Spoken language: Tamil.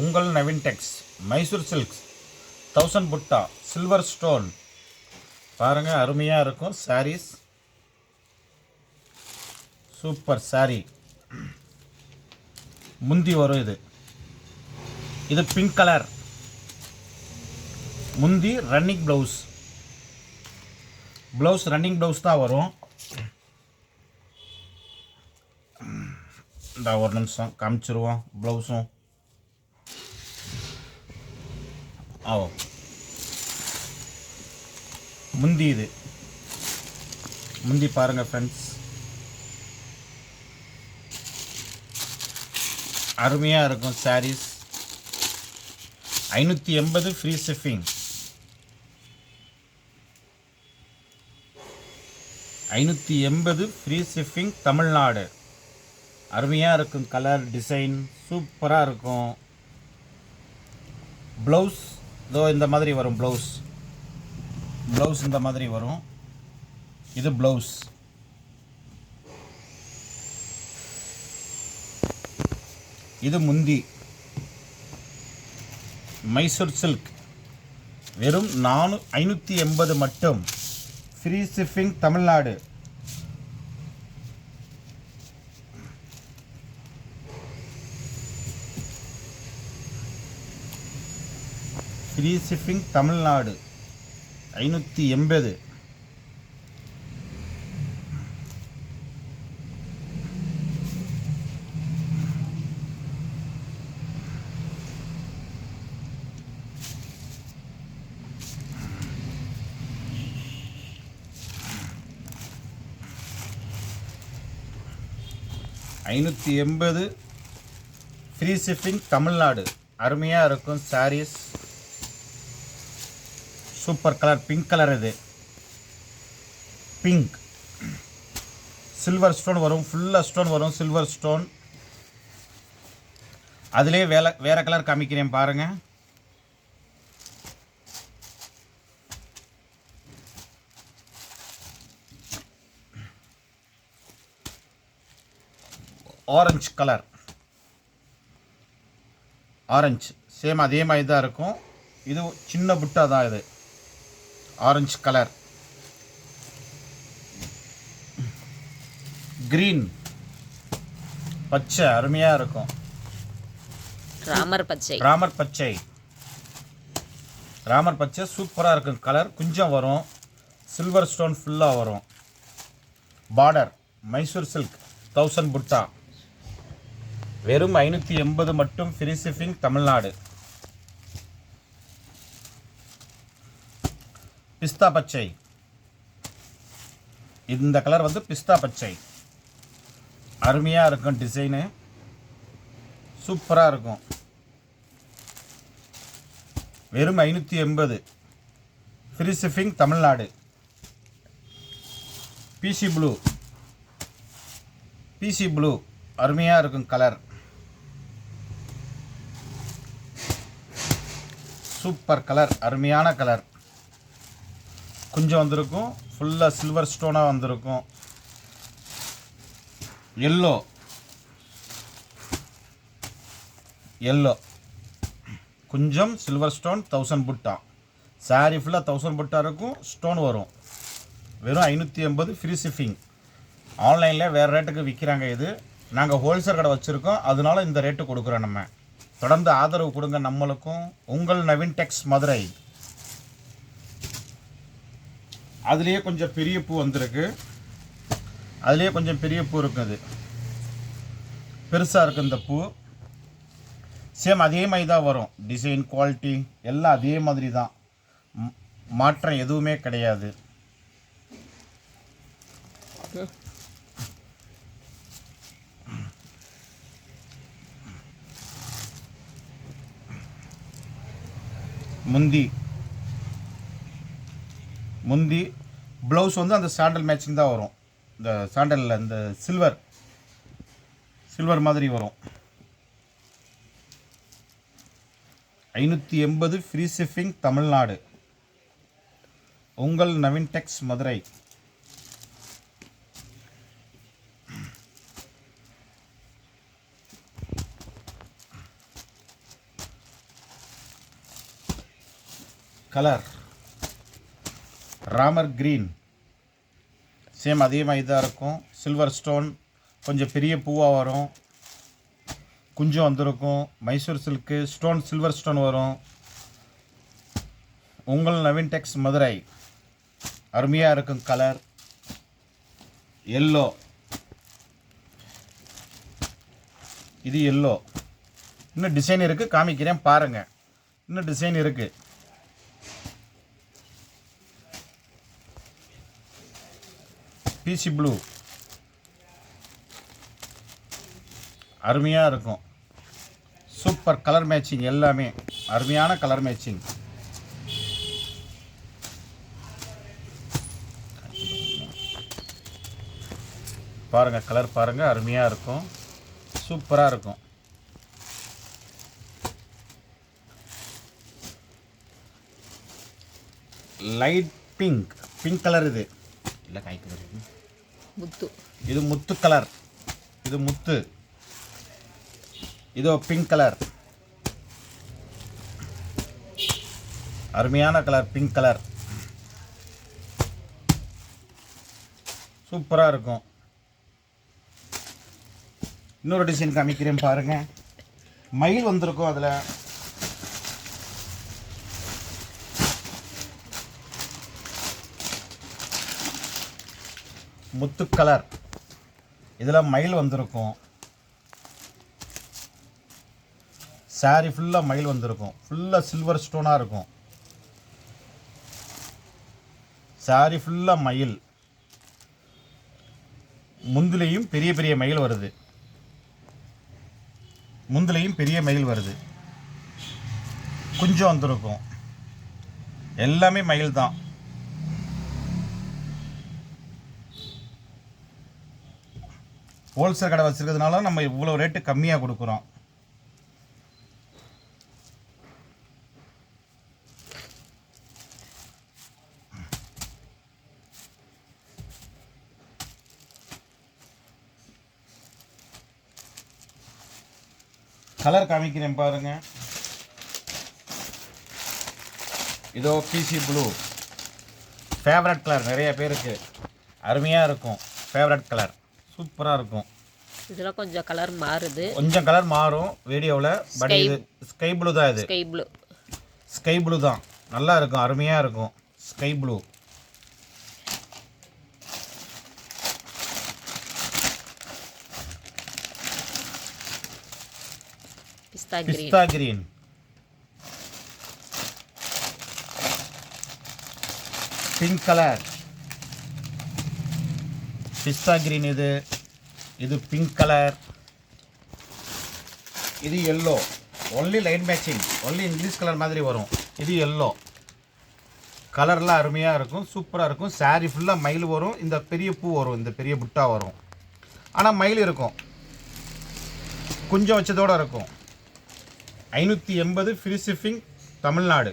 உங்கள் Naveen Tex Mysore silks thousand புட்டா சில்வர் ஸ்டோன் பாருங்கள் அருமையாக இருக்கும். சாரீஸ் சூப்பர் சாரீ முந்தி வரும் இது. இது பிங்க் கலர் முந்தி running blouse blouse running blouse தான் வரும். இந்த ஒரு நிமிஷம். காமிச்சிருவோம். ப்ளவுஸும் ஆகும் முந்தி இது. முந்தி பாருங்க ஃப்ரெண்ட்ஸ் அருமையாக இருக்கும் சாரீஸ் ஐநூற்றி எண்பது ஃப்ரீ ஷிப்பிங் ஐநூற்றி எண்பது ஃப்ரீ ஷிப்பிங் தமிழ்நாடு. அருமையாக இருக்கும் கலர் டிசைன் சூப்பராக இருக்கும். ப்ளவுஸ் இதோ இந்த மாதிரி வரும் ப்ளவுஸ் ப்ளவுஸ் இந்த மாதிரி வரும். இது ப்ளவுஸ் இது முந்தி. மைசூர் சில்க் வெறும் நானூ ஐநூற்றி எண்பது மட்டும். Free shipping Tamil Nadu. Free shipping Tamil Nadu. ஐநூற்றி எண்பது. ஐநூற்றி எண்பது. Free shipping Tamil Nadu. அருமையாக இருக்கும் sarees. Super colour pink colour இது. பிங்க் சில்வர் ஸ்டோன் வரும் ஃபுல்லாக ஸ்டோன் வரும் சில்வர் ஸ்டோன் அதிலே வேலை வேறு கலர் காமிக்கிறேன் பாருங்கள் ஆரஞ்சு கலர் ஆரஞ்சு சேம் அதே மாதிரி தான் இருக்கும். இது சின்ன புட்டா தான் இது. Orange colour. கிரீன் பச்சை அருமையாக இருக்கும். ராமர் பச்சை. ராமர் பச்சை. ராமர் பச்சை சூப்பராக இருக்கும். கலர் கொஞ்சம் வரும். சில்வர் ஸ்டோன் ஃபுல்லாக வரும். பார்டர் மைசூர் சில்க் தௌசண்ட் புட்டா வெறும் ஐநூற்றி எண்பது மட்டும் ஃப்ரீ ஷிப்பிங் தமிழ்நாடு. பிஸ்தா பச்சை. இந்த கலர் வந்து பிஸ்தா பச்சை. அருமையாக இருக்கும் டிசைனு சூப்பராக இருக்கும். வெறும் ஐநூற்றி எண்பது. Free shipping Tamil Nadu. PC blue PC blue அருமையாக இருக்கும் கலர். Super colour. அருமையான கலர். கொஞ்சம் வந்திருக்கும். ஃபுல்லாக சில்வர் ஸ்டோனாக வந்திருக்கும். எல்லோ எல்லோ கொஞ்சம் சில்வர் ஸ்டோன் தௌசண்ட் புட்டா. Saree ஃபுல்லாக தௌசண்ட் புட்டா இருக்கும். ஸ்டோன் வரும். வெறும் ஐநூற்றி எண்பது ஃப்ரீ ஷிப்பிங் ஆன்லைனில் வேறு ரேட்டுக்கு விற்கிறாங்க இது. நாங்கள் ஹோல்சேல் கடை வச்சுருக்கோம். அதனால இந்த ரேட்டு கொடுக்குறோம் நம்ம. தொடர்ந்து ஆதரவு கொடுங்க நம்மளுக்கும். உங்கள் நவீன் டெக்ஸ் மதுரை. அதுலேயே கொஞ்சம் பெரிய பூ வந்திருக்கு. அதுலேயே கொஞ்சம் பெரிய பூ இருக்குது. பெருசாக இருக்குது இந்த பூ. சேம் அதே மாதிரி தான் வரும். டிசைன் குவாலிட்டி எல்லாம் அதே மாதிரி தான் மாற்றம் எதுவுமே கிடையாது. முந்தி முந்தி ப்ளவுஸ் வந்து அந்த சாண்டல் மேட்சிங் தான் வரும். இந்த சாண்டலில் இந்த சில்வர் சில்வர் மாதிரி வரும். ஐநூற்றி எண்பது ஃப்ரீ ஷிப்பிங் தமிழ்நாடு. உங்கள் Naveen Tex Madurai. Colour. Ramar green same அதே மாதிரி தான் இருக்கும். சில்வர் ஸ்டோன் கொஞ்சம் பெரிய பூவாக வரும். குஞ்சம் வந்திருக்கும். Mysore silk stone silver stone வரும். உங்கள் நவீன் டெக்ஸ் மதுரை. அருமையாக இருக்கும் கலர் எல்லோ இது எல்லோ இன்னும் டிசைன் இருக்குது காமிக்கிறேன் பாருங்கள் இன்னும் டிசைன் இருக்குது பிசி ப்ளூ அருமையாக இருக்கும். சூப்பர் கலர் மேட்சிங் எல்லாமே. அருமையான கலர் மேட்சிங் பாருங்கள் கலர் பாருங்கள் அருமையாக இருக்கும். சூப்பராக இருக்கும். லைட் பிங்க் பிங்க் கலர் இது. இல்லை காய்க்கு வருது முத்து. இது முத்து கலர் இது முத்து. இதோ பிங்க் கலர் அருமையான கலர் பிங்க் கலர் சூப்பராக இருக்கும். இன்னொரு டிசைன் காமிக்கிறேன் பாருங்கள் மயில் வந்திருக்கும் அதில். முத்து கலர் இதில் மயில் வந்திருக்கும். saree ஃபுல்லாக மயில் வந்திருக்கும். ஃபுல்லாக சில்வர் ஸ்டோனாக இருக்கும். saree ஃபுல்லாக மயில். முந்திலையும் பெரிய பெரிய மயில் வருது. முந்திலையும் பெரிய மயில் வருது. குஞ்சம் வந்திருக்கும். எல்லாமே மயில் தான் ஹோல்சேல் கடை வச்சுருக்கிறதுனால நம்ம இவ்வளோ ரேட்டு கம்மியாக கொடுக்குறோம். கலர் காமிக்கிறேன் பாருங்க. இதோ பிசி ப்ளூ ஃபேவரட் கலர் நிறைய பேருக்கு. அருமையாக இருக்கும். ஃபேவரட் கலர் சூப்பராக இருக்கும். இதில் கொஞ்சம் கலர் மாறுது. கொஞ்சம் கலர் மாறும் வீடியோவில் பட் இது ஸ்கை ப்ளூ தான் இது. ஸ்கை ப்ளூ ஸ்கை ப்ளூ தான். நல்லா இருக்கும் அருமையாக இருக்கும். ஸ்கை ப்ளூ பிஸ்தா கிரீன் பிங்க் கலர் பிஸ்தா கிரீன் இது. இது பிங்க் கலர் இது yellow only light matching only English colour மாதிரி வரும். இது எல்லோ கலர்லாம் அருமையாக இருக்கும் சூப்பராக இருக்கும். சாரீ ஃபுல்லாக மயில் வரும். இந்த பெரிய பூ வரும் இந்த பெரிய புட்டா வரும். ஆனால் மயில் இருக்கும். குஞ்சம் வச்சதோடு இருக்கும். ஐநூற்றி எண்பது ஃப்ரீ ஷிப்பிங் தமிழ்நாடு.